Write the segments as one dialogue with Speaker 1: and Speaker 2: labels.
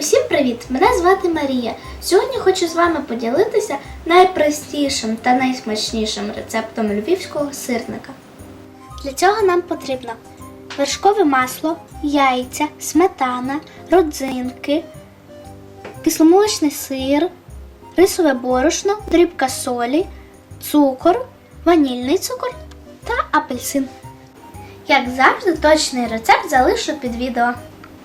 Speaker 1: Усім привіт! Мене звати Марія. Сьогодні хочу з вами поділитися найпростішим та найсмачнішим рецептом львівського сирника. Для цього нам потрібно вершкове масло, яйця, сметана, родзинки, кисломолочний сир, рисове борошно, дрібка солі, цукор, ванільний цукор та апельсин. Як завжди, точний рецепт залишу під відео.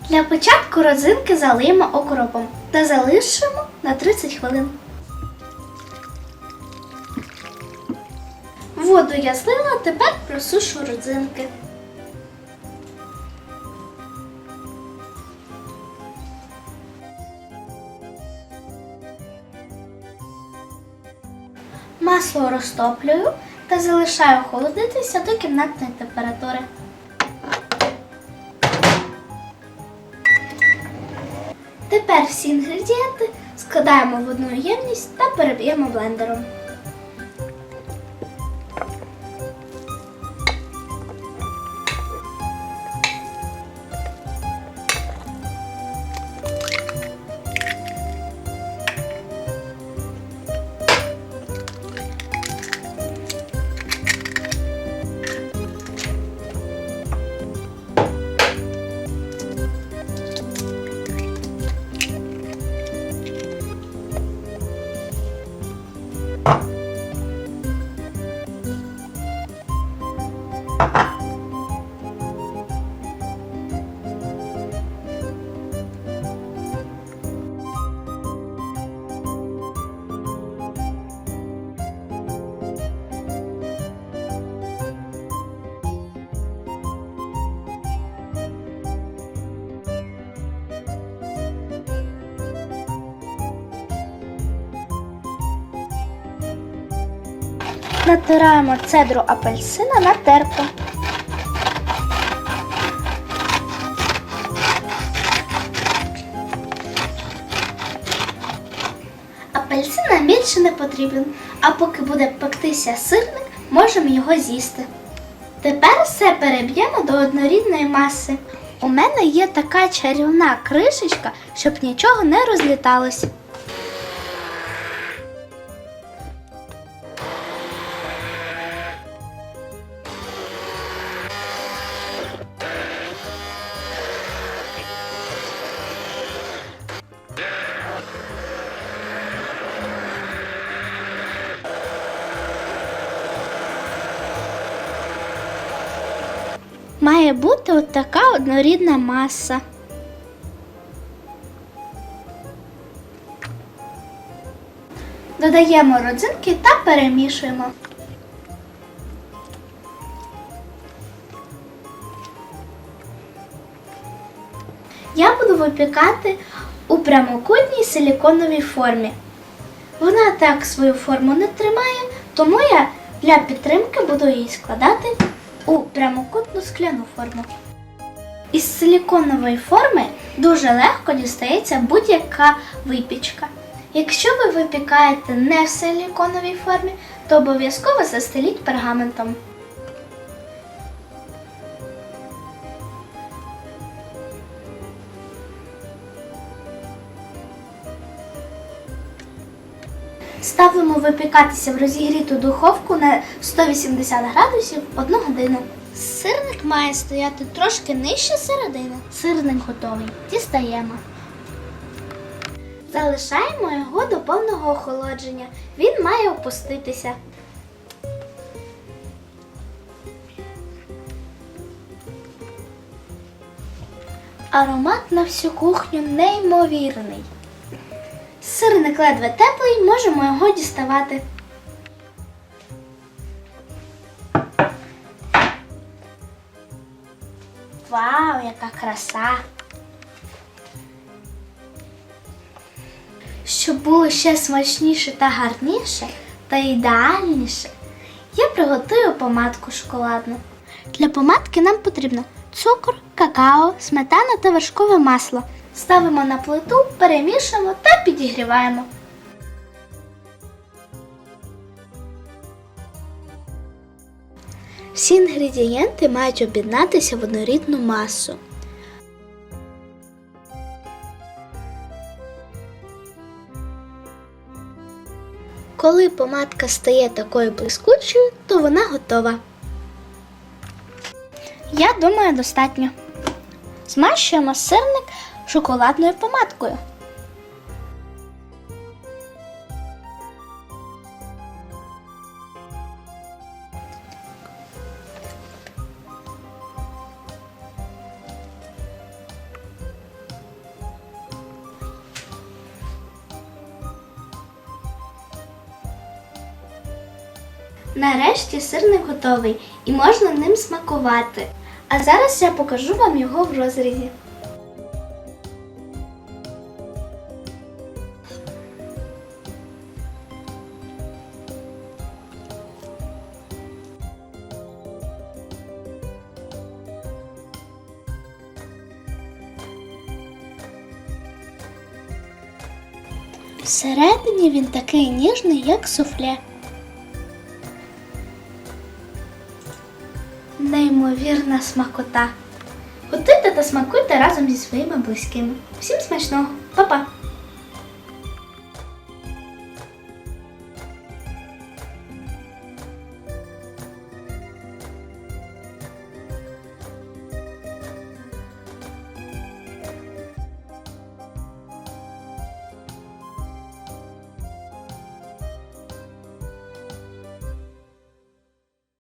Speaker 1: Для початку родзинки залиємо окропом та залишимо на 30 хвилин. Воду я злила, тепер просушу родзинки. Масло розтоплюю та залишаю охолодитися до кімнатної температури. Тепер всі інгредієнти складаємо в одну ємність та переб'ємо блендером. Натираємо цедру апельсина на терку. Апельсин нам більше не потрібен, а поки буде пектися сирник, можемо його з'їсти. Тепер все переб'ємо до однорідної маси. У мене є така чарівна кришечка, щоб нічого не розліталось. Має бути от така однорідна маса. Додаємо родзинки та перемішуємо. Я буду випікати у прямокутній силіконовій формі. Вона так свою форму не тримає, тому я для підтримки буду її складати у прямокутну скляну форму. Із силіконової форми дуже легко дістається будь-яка випічка. Якщо ви випікаєте не в силіконовій формі, то обов'язково застеліть пергаментом. Ставимо випікатися в розігріту духовку на 180 градусів 1 годину. Сирник має стояти трошки нижче середини. Сирник готовий. Дістаємо. Залишаємо його до повного охолодження. Він має опуститися. Аромат на всю кухню неймовірний. Сирник ледве теплий, можемо його діставати. Вау, яка краса! Щоб було ще смачніше та гарніше та ідеальніше, я приготую помадку шоколадну. Для помадки нам потрібно цукор, какао, сметана та вершкове масло. Ставимо на плиту, перемішуємо та підігріваємо. Всі інгредієнти мають об'єднатися в однорідну масу. Коли помадка стає такою блискучою, то вона готова. Я думаю, достатньо. Змащуємо сирник шоколадною помадкою. Нарешті сирник готовий і можна ним смакувати. А зараз я покажу вам його в розрізі. Всередині він такий ніжний, як суфле. Неймовірна смакота. Готуйте та смакуйте разом зі своїми близькими. Всім смачного, Па-па!